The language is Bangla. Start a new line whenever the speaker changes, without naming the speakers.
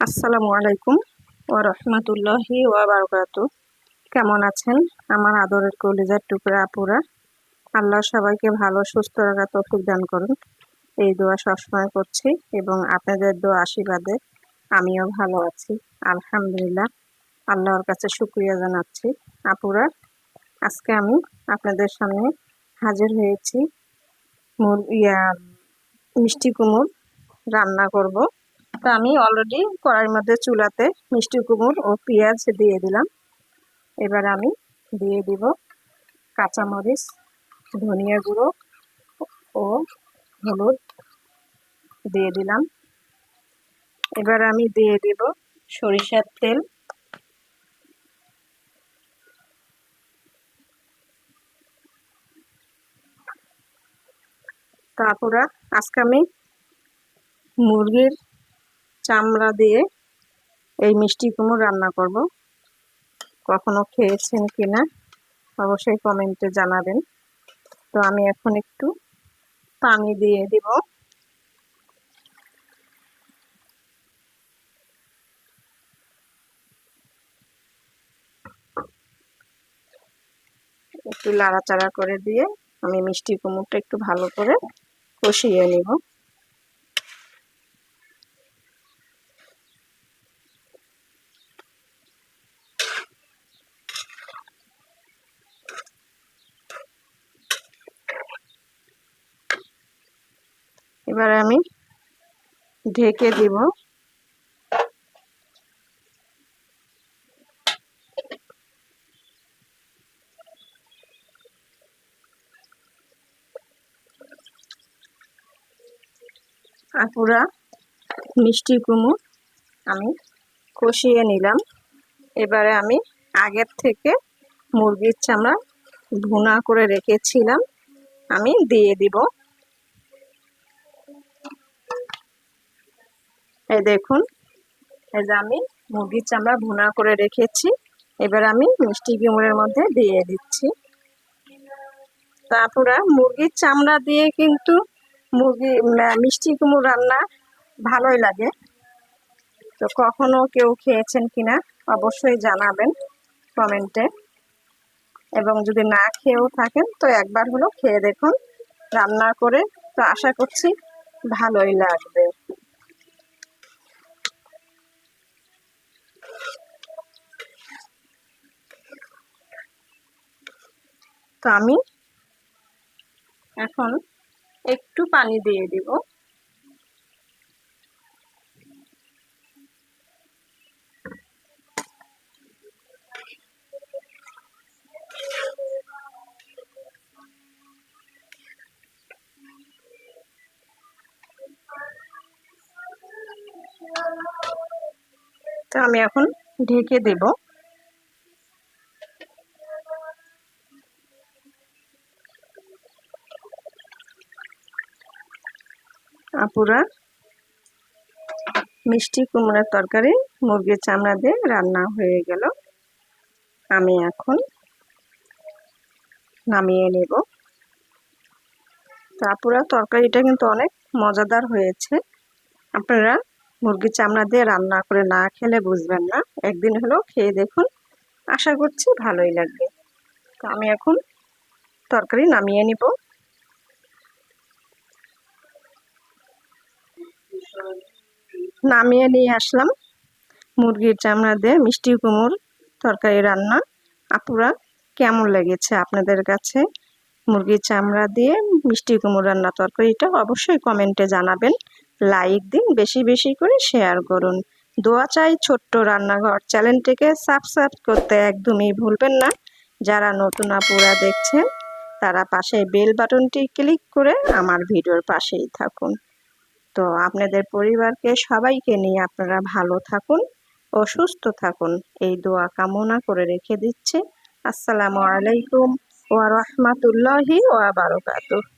আসসালামু আলাইকুম ও রহমতুল্লাহি ওয়া বারকাতু। কেমন আছেন? আমার আদরের কলিজার টুকরা আপুরা। আল্লাহ সবাইকে ভালো, সুস্থ রাখা তৌফিক দান করুন। এই দোয়া সবসময় করছি এবং আপনাদের দোয়া আশীর্বাদে আমিও ভালো আছি। আলহামদুলিল্লাহ, আল্লাহর কাছে শুক্রিয়া জানাচ্ছি। আপুরা, আজকে আমি আপনাদের সামনে হাজির হয়েছি। ইয়া, মিষ্টি কুমড় রান্না করব। তো আমি অলরেডি কড়াইয়ের মধ্যে চুলাতে মিষ্টি কুমড় ও পেঁয়াজ দিয়ে দিলাম। এবার আমি দিয়ে দিব কাঁচামরিচ, ধনিয়া গুঁড়ো ও হলুদ দিয়ে দিলাম। এবার আমি দিয়ে দিব সরিষার তেল। তারপরে আজকে আমি মুরগির চামড়া দিয়ে এই মিষ্টি কুমড়ো রান্না করব। কখনো খেয়েছেন কিনা অবশ্যই কমেন্টে জানাবেন। তো আমি এখন একটু পানি দিয়ে দিব। একটু লাড়াচাড়া করে দিয়ে আমি মিষ্টি কুমড়োটা একটু ভালো করে কষিয়ে নিব। এবার আমি ঢেকে দিব। আপুরা মিষ্টি কুমড় আমি কষিয়ে নিলাম। এবারে আমি আগের থেকে মুরগির চামড়া ভুনা করে রেখেছিলাম। আমি দিয়ে দিব। এই দেখুন, এই যে আমি মুরগির চামড়া ভুনা করে রেখেছি। এবার আমি মিষ্টি কুমড়ের মধ্যে দিয়ে দিচ্ছি। তারপরে মুরগির চামড়া দিয়ে কিন্তু মুরগি মিষ্টি কুমড় রান্না ভালোই লাগে। তো কখনো কেউ খেয়েছেন কিনা অবশ্যই জানাবেন কমেন্টে। এবং যদি না খেয়েও থাকেন, তো একবার হলো খেয়ে দেখুন, রান্না করে। তো আশা করছি ভালোই লাগবে। তো আমি এখন একটু পানি দিয়ে দিব। তো আমি এখন ঢেকে দেব। আপুরা, মিষ্টি কুমড়ার তরকারি, মুরগির চামড়া দিয়ে রান্না হয়ে গেল। আমি এখন নামিয়ে নেব। তো আপুরা, তরকারিটা কিন্তু অনেক মজাদার হয়েছে। আপনারা মুরগির চামড়া দিয়ে রান্না করে না খেলে বুঝবেন না। একদিন হলেও খেয়ে দেখুন। আশা করছি ভালোই লাগবে। তো আমি এখন তরকারি নামিয়ে নিব। নামিয়ে নিয়ে আসলাম। মুরগির চামড়া দিয়ে মিষ্টি কুমড় তরকারি রান্না। আপুরা, কেমন লেগেছে আপনাদের কাছে মুরগির চামড়া দিয়ে মিষ্টি কুমড় রান্না তরকারিটা? অবশ্যই কমেন্টে জানাবেন। লাইক দিন, বেশি বেশি করে শেয়ার করুন। দোয়া চাই ছোট্ট রান্নাঘর চ্যানেলটিকে সাবস্ক্রাইব করতে একদমই ভুলবেন না। যারা নতুন আপুরা দেখছেন, তারা পাশে বেল বাটনটি ক্লিক করে আমার ভিডিওর পাশেই থাকুন। তো আপনাদের পরিবারকে সবাইকে নিয়ে আপনারা ভালো থাকুন ও সুস্থ থাকুন এই দোয়া কামনা করে রেখে দিচ্ছে আসসালামু আলাইকুম ওয়া রহমাতুল্লাহি ওয়া বারাকাতুহু